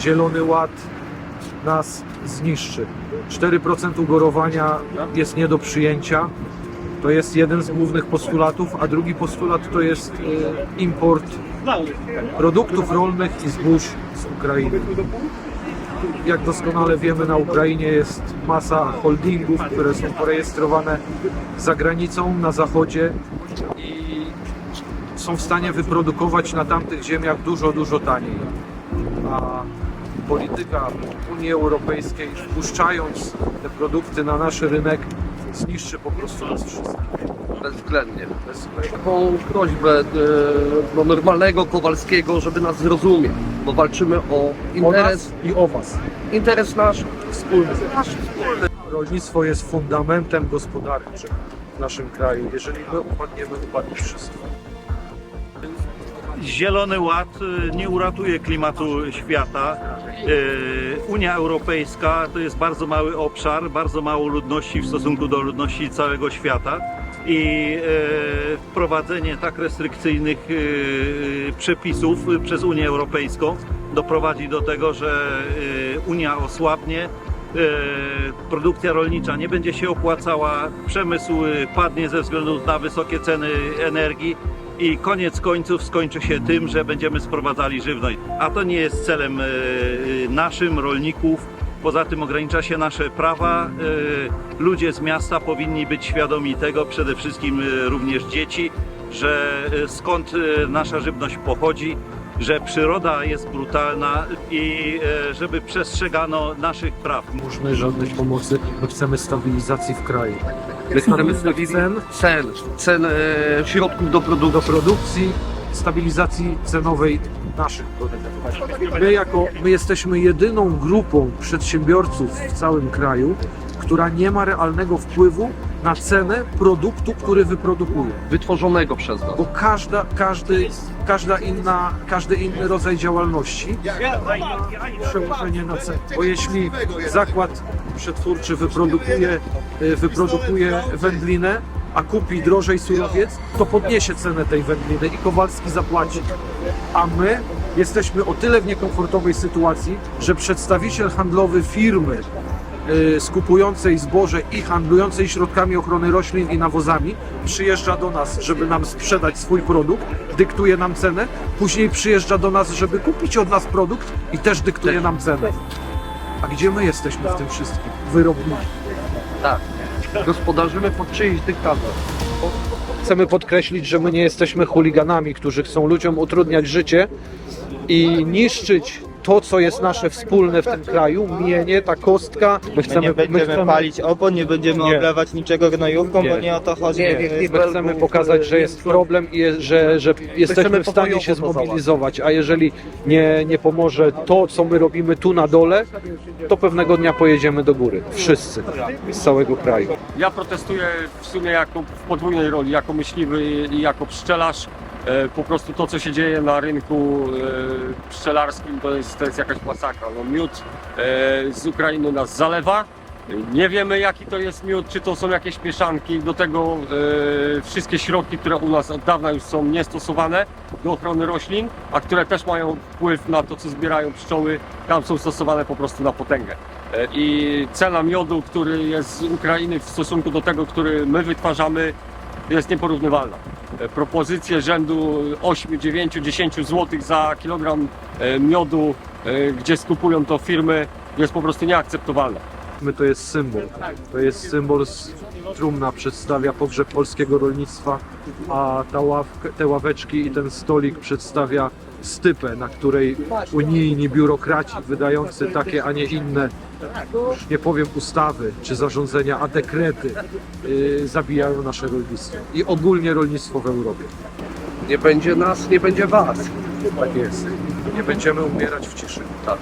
Zielony Ład nas zniszczy. 4% ugorowania jest nie do przyjęcia. To jest jeden z głównych postulatów, a drugi postulat to jest e, import produktów rolnych i zbóż z Ukrainy. Jak doskonale wiemy, na Ukrainie jest masa holdingów, które są porejestrowane za granicą, na zachodzie i są w stanie wyprodukować na tamtych ziemiach dużo, dużo taniej. A polityka Unii Europejskiej, wpuszczając te produkty na nasz rynek, zniszczy po prostu nas wszystkich. Bezwzględnie. Bez- Taką prośbę e, do normalnego Kowalskiego, żeby nas zrozumiał, bo walczymy o O interes, nas i o Was. interes nasz Wspólny. nasz wspólny. Rolnictwo jest fundamentem gospodarczym w naszym kraju. Jeżeli my upadniemy, upadnie wszystko. Zielony Ład y, nie uratuje klimatu świata. Y, Unia Europejska to jest bardzo mały obszar, bardzo mało ludności w stosunku do ludności całego świata i y, wprowadzenie tak restrykcyjnych przepisów przez Unię Europejską doprowadzi do tego, że Unia osłabnie, produkcja rolnicza nie będzie się opłacała, przemysł padnie ze względu na wysokie ceny energii i koniec końców skończy się tym, że będziemy sprowadzali żywność. A to nie jest celem e, naszym, rolników. Poza tym ogranicza się nasze prawa. E, Ludzie z miasta powinni być świadomi tego, przede wszystkim e, również dzieci, że e, skąd e, nasza żywność pochodzi, że przyroda jest brutalna i e, żeby przestrzegano naszych praw. Możemy żadnej pomocy, my chcemy stabilizacji w kraju. My chcemy cen cen, cen e, środków do produkcji. do produkcji, stabilizacji cenowej naszych produktów. My, jako, my jesteśmy jedyną grupą przedsiębiorców w całym kraju, która nie ma realnego wpływu na cenę produktu, który wyprodukuje. wytworzonego przez nas. Bo każda, każdy, każda inna, każdy inny rodzaj działalności ma przełożenie na cenę. Bo jeśli zakład przetwórczy wyprodukuje, y, wyprodukuje wędlinę, a kupi drożej surowiec, to podniesie cenę tej wędliny i Kowalski zapłaci. A my jesteśmy o tyle w niekomfortowej sytuacji, że przedstawiciel handlowy firmy skupującej zboże i handlującej środkami ochrony roślin i nawozami przyjeżdża do nas, żeby nam sprzedać swój produkt, dyktuje nam cenę, później przyjeżdża do nas, żeby kupić od nas produkt i też dyktuje nam cenę. A gdzie my jesteśmy w tym wszystkim? Wyrobnicy. Tak. Gospodarzymy pod czyjś dyktatem. Chcemy podkreślić, że my nie jesteśmy chuliganami, którzy chcą ludziom utrudniać życie i niszczyć to, co jest nasze wspólne w tym kraju, mienie, ta kostka. My My chcemy, nie będziemy chcemy, palić opon, nie będziemy Nie. oblewać niczego gnojówką, Nie. bo nie o to chodzi. Nie, nie, nie. my chcemy pokazać, że jest problem i je- że, że jesteśmy w stanie się zmobilizować, a jeżeli nie, nie pomoże to, co my robimy tu na dole, to pewnego dnia pojedziemy do góry. Wszyscy z całego kraju. Ja protestuję w sumie jako w podwójnej roli, jako myśliwy i jako pszczelarz. E, Po prostu to, co się dzieje na rynku e, pszczelarskim, to jest, to jest jakaś masakra. No, miód e, z Ukrainy nas zalewa. Nie wiemy, jaki to jest miód, czy to są jakieś mieszanki. Do tego wszystkie środki, które u nas od dawna już są niestosowane do ochrony roślin, a które też mają wpływ na to, co zbierają pszczoły, tam są stosowane po prostu na potęgę. I cena miodu, który jest z Ukrainy w stosunku do tego, który my wytwarzamy, jest nieporównywalna. E, Propozycje rzędu 8, 9, 10 zł za kilogram e, miodu, e, gdzie skupują to firmy, jest po prostu nieakceptowalna. My to jest symbol. To jest symbol, trumna przedstawia pogrzeb polskiego rolnictwa, a ta ławka, te ławeczki i ten stolik przedstawia stypę, na której unijni biurokraci wydający takie, a nie inne, już nie powiem ustawy czy zarządzenia, a dekrety yy, zabijają nasze rolnictwo i ogólnie rolnictwo w Europie. Nie będzie nas, nie będzie was. Tak jest. Nie będziemy umierać w ciszy. Tak.